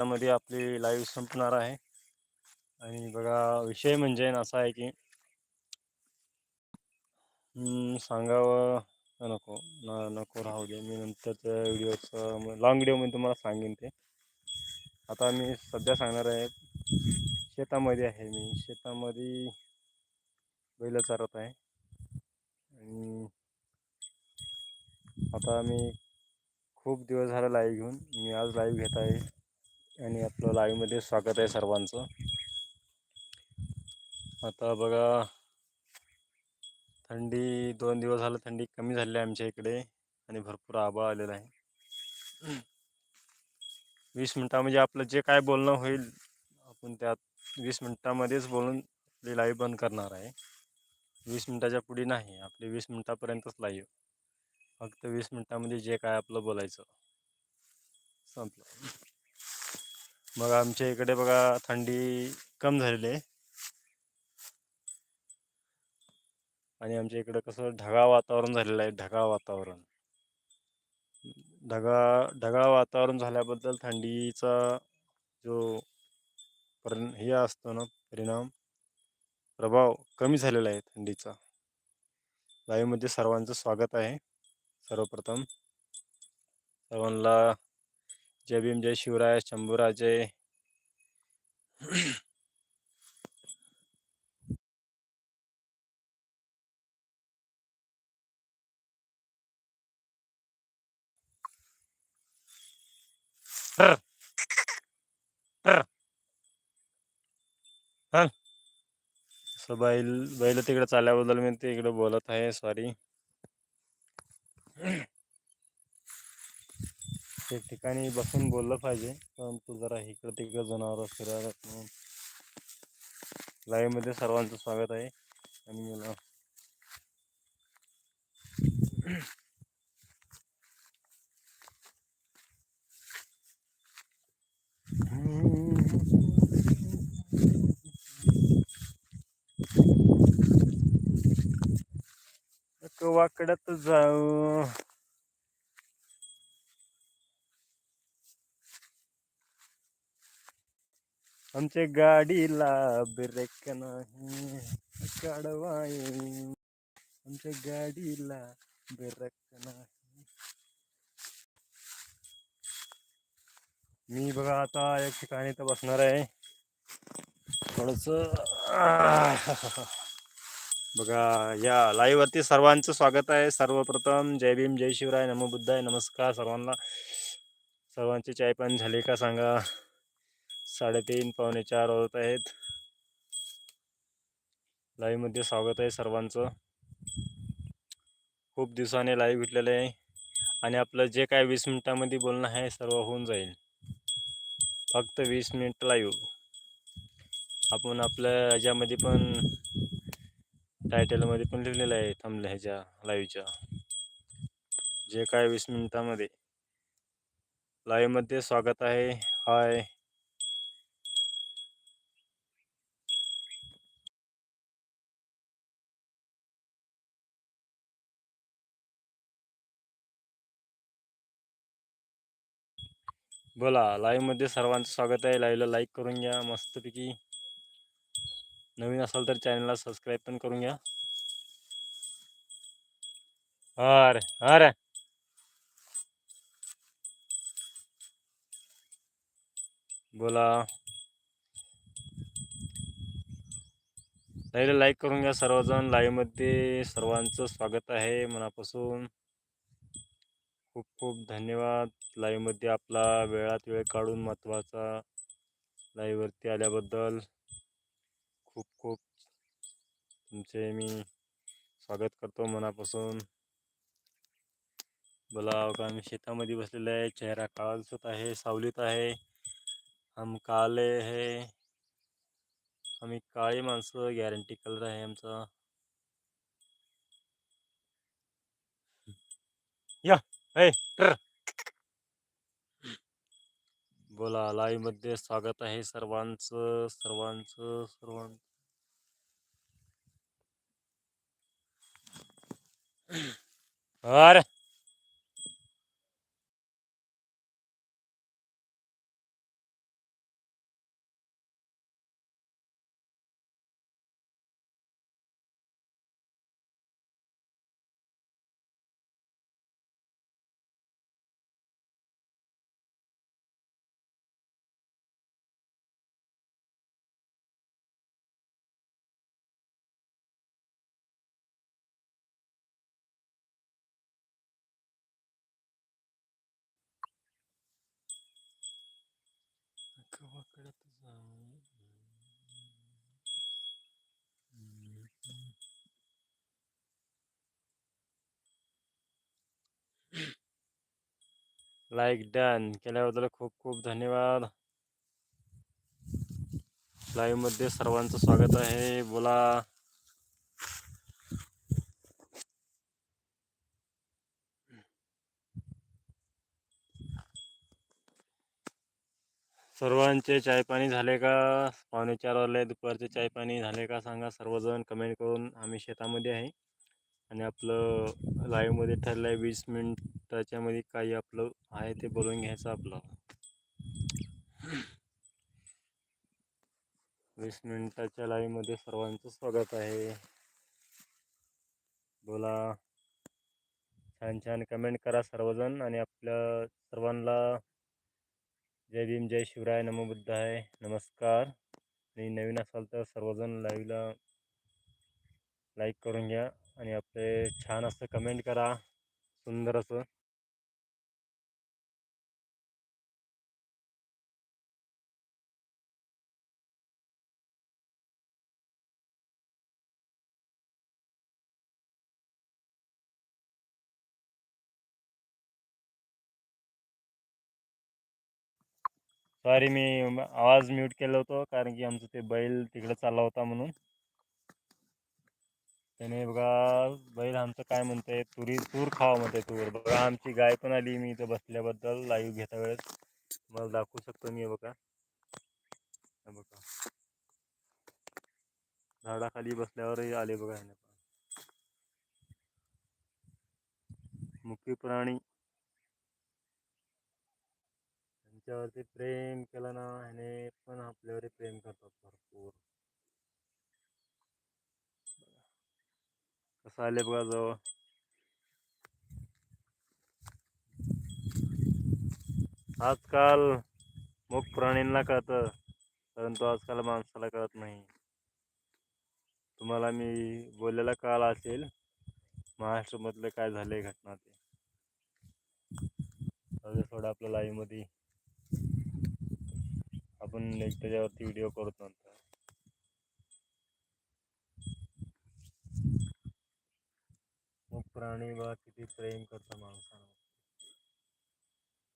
त्यामध्ये आपली लाईव्ह संपणार आहे. आणि बघा विषय म्हणजे असा आहे की सांगावं नको नको राहू दे. मी नंतरच्या व्हिडिओचं लॉंग व्हिडिओमध्ये तुम्हाला सांगेन ते. आता मी सध्या सांगणार आहे शेतामध्ये आहे मी. शेतामध्ये बैल चारत आहे. आणि आता मी खूप दिवस झालं लाईव्ह घेऊन. मी आज लाईव्ह घेत आहे. आणि आपलं लाईव्हमध्ये स्वागत आहे सर्वांचं. आता बघा थंडी दोन दिवस झालं थंडी कमी झाली आहे आमच्या इकडे आणि भरपूर आबा आलेला आहे. वीस मिनटामध्ये म्हणजे आपलं जे काय बोलणं होईल आपण त्यात वीस मिनटामध्येच बोलून आपली लाईव्ह बंद करणार आहे. वीस मिनटाच्या पुढे नाही आपली वीस मिनटापर्यंतच लाईव्ह. फक्त वीस मिनटामध्ये जे काय आपलं बोलायचं. संपलं. मग आमच्या इकडे बघा थंडी कम झालेली आहे. आणि आमच्या इकडं कसं ढगाळ वातावरण झालेलं आहे ढगाळ वातावरण. ढगाळ ढगाळ वातावरण झाल्याबद्दल थंडीचा जो परि हे असतो ना परिणाम प्रभाव कमी झालेला आहे थंडीचा. लाईव्हमध्ये सर्वांचं स्वागत आहे सर्वप्रथम. सर्वांना जय भीम जय शिवराय शंभूराजे असं बैल बैल तिकडे चालल्याबद्दल मी तिकडे बोलत आहे सॉरी ठिकाणी बसून बोललं पाहिजे. परंतु जरा इकडं तिकडं जनावर फिरायला म्हणून लाईव्हमध्ये सर्वांचं स्वागत आहे. आणि मला वाकडत जाऊ. आमच्या गाडीला ब्रेक नाही काढवाय आमच्या गाडीला ब्रेक नाही. मी बघा आता एक ठिकाणी तर बसणार आहे. थोडस बघा या लाईव्हवरती सर्वांचं स्वागत आहे. सर्वप्रथम जय भीम जय शिवराय नमो बुद्धाय नमस्कार सर्वांना. सर्वांची चाय झाले झाली का सांगा? साडेतीन पावणे चार होत आहेत. लाईव्हमध्ये स्वागत आहे सर्वांचं. खूप दिवसाने लाईव्ह घेतलेलं आहे. आणि आपलं जे काय वीस मिनटामध्ये बोलणं आहे सर्व होऊन जाईल. फक्त वीस मिनिट लाईव्ह आपण आपल्या ह्याच्यामध्ये पण टायटलमध्ये पण लिहिलेलं आहे थांबल्या ह्याच्या लाईव्हच्या जे काय वीस मिनिटामध्ये. लाईव्हमध्ये स्वागत आहे. हाय बोला लाईव्हमध्ये सर्वांचं स्वागत आहे. लाईव्हला लाईक करून घ्या मस्तपैकी. नवीन असाल तर चॅनलला सबस्क्राईब पण करून घ्या. अरे अरे. बोला. लाईव्हला लाईक करून घ्या सर्वजण. लाईव्हमध्ये सर्वांचं स्वागत आहे मनापासून. खूप खूप धन्यवाद. लाईव्हमध्ये आपला वेळात वेळ काढून महत्त्वाचा लाईव्हवरती आल्याबद्दल खूप खूप तुमचे मी स्वागत करतो मनापासून. बोला का? मी शेतामध्ये बसलेला आहे चेहरा काळा दिसत आहे सावलीत आहे. हम काले हे. आम्ही काळी माणसं गॅरंटी कलर आहे आमचा. या. बोला लाईव्हमध्ये स्वागत आहे सर्वांचं सर्वांचं सर्वांच अरे! लाईक डन केल्याबद्दल खूप खूप धन्यवाद. लाईव्हमध्ये सर्वांचं स्वागत आहे. बोला. सर्वांचे चाय पाणी झाले का? पावणे चार वाजले दुपारचे चाय पाणी झाले का सांगा? सर्वजण कमेंट करून आम्ही शेतामध्ये आहे. आणि आपलं लाईव्हमध्ये ठरलं आहे वीस मिनिटाच्यामध्ये काही आपलं आहे ते बोलून घ्यायचं आपलं. वीस मिनिटाच्या लाईव्हमध्ये सर्वांचं स्वागत आहे. बोला. छान छान कमेंट करा सर्वजण आणि आपल्या सर्वांना जय भीम जय शिवराय नमोबुद्ध आहे नमस्कार. आणि नवीन असाल तर सर्वजण लाईव्हला लाईक करून घ्या आणि आपले छान असं कमेंट करा. सुंदर असं. सॉरी मी आवाज म्यूट केलं होतं कारण की आमचं ते बैल तिकडे चालला होता म्हणून. त्याने बघा बैल आमचं काय म्हणतंय तुरी तूर खावा म्हणते तूर. बघा आमची गाय पण आली मी इथं बसल्याबद्दल लाईव्ह घेता वेळेस. मला दाखवू शकतो मी बघा. बघा. झाडाखाली बसल्यावरही आले बघा मुख्य प्राणी त्यांच्यावरती प्रेम केलं ना ह्याने पण आपल्यावर प्रेम करतात भरपूर. कसं आले बघा जवळ. आजकाल मुख प्राणींना कळतं परंतु आजकाल माणसाला कळत नाही. तुम्हाला मी बोललेला काळ असेल महाराष्ट्रमधले काय झाले घटना ते. थोडं आपल्या लाईव्हमध्ये आपण एक त्याच्यावरती व्हिडिओ करतो नंतर. मग प्राणी बा किती प्रेम करतो माणसानं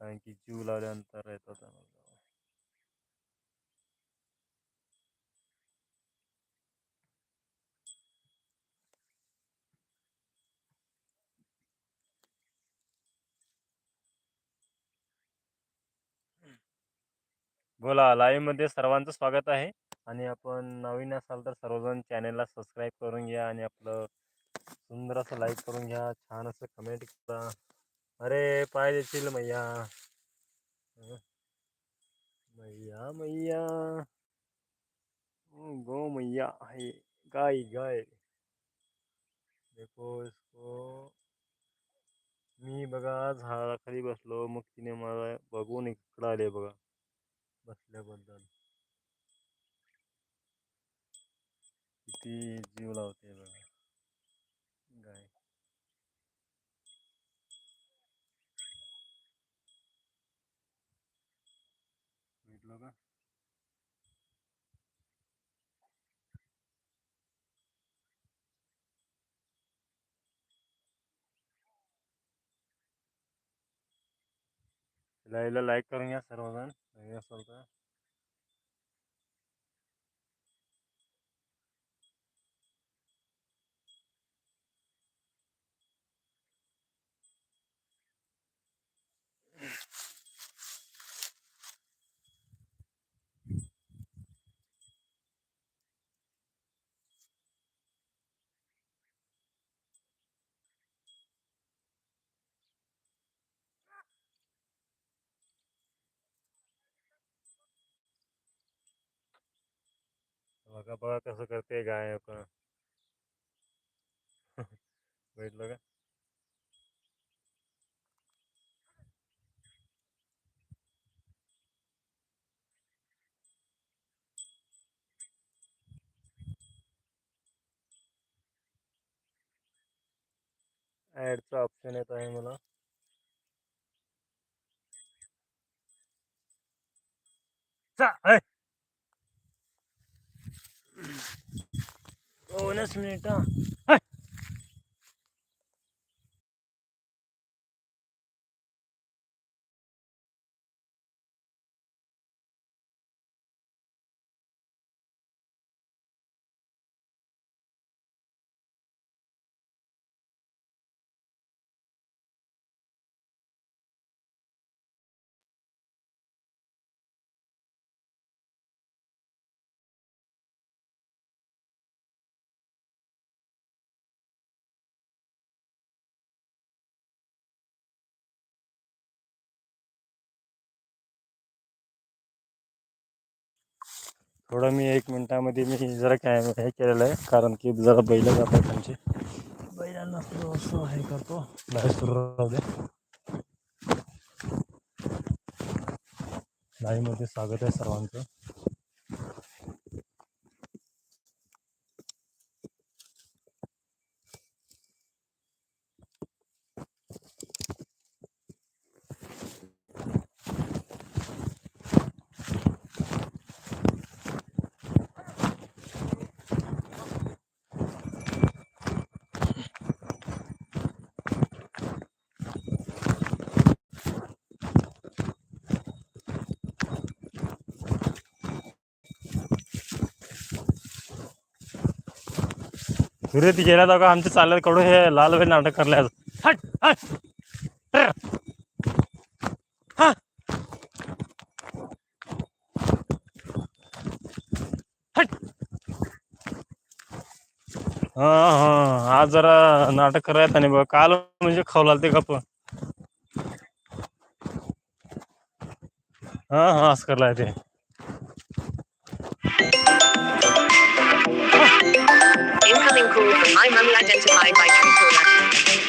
कारण की जीव लावल्यानंतर येतो त्या बोला लाईव्हमध्ये सर्वांचं स्वागत आहे. आणि आपण नवीन असाल तर सर्वजण चॅनेलला सबस्क्राईब करून घ्या आणि आपलं सुंदर असं लाईक करून घ्या छान असं कमेंट करा. अरे पाय देतील मैया. मैया मैया. गो मैया आहे. गाय गाय. देखो इसको. मी बघा झाडाखाली बसलो. मग तिने मला बघून इकडं आले बघा. बसल्याबद्दल किती जीव लावते बघा. गाय. भेटलो का? लाईव्हला लाईक करून घ्या सर्वजण. नवीन तर बघा बघा कसं करते गाय का भेटलं का ऑप्शन येत आहे मला। चा, ಓನಸ್ ಮಿನಿಟ थोडं मी एक मिनिटामध्ये मी जरा काय हे केलेलं आहे कारण की जरा बैल जातात त्यांचे बैलांना हे करतो. बाहेर सुरू राहू दे. लाईव्हमध्ये स्वागत आहे सर्वांचं. सुरेत गेला तर का आमचे चालत कडू हे लाल वेळ नाटक करले आज. हट हट. हा. हट. हा हा. आज जरा नाटक करायचं आणि बघ. काल म्हणजे खवला ते गप हा हा असं करलाय ते Incoming call from my mummy identified by Truecaller.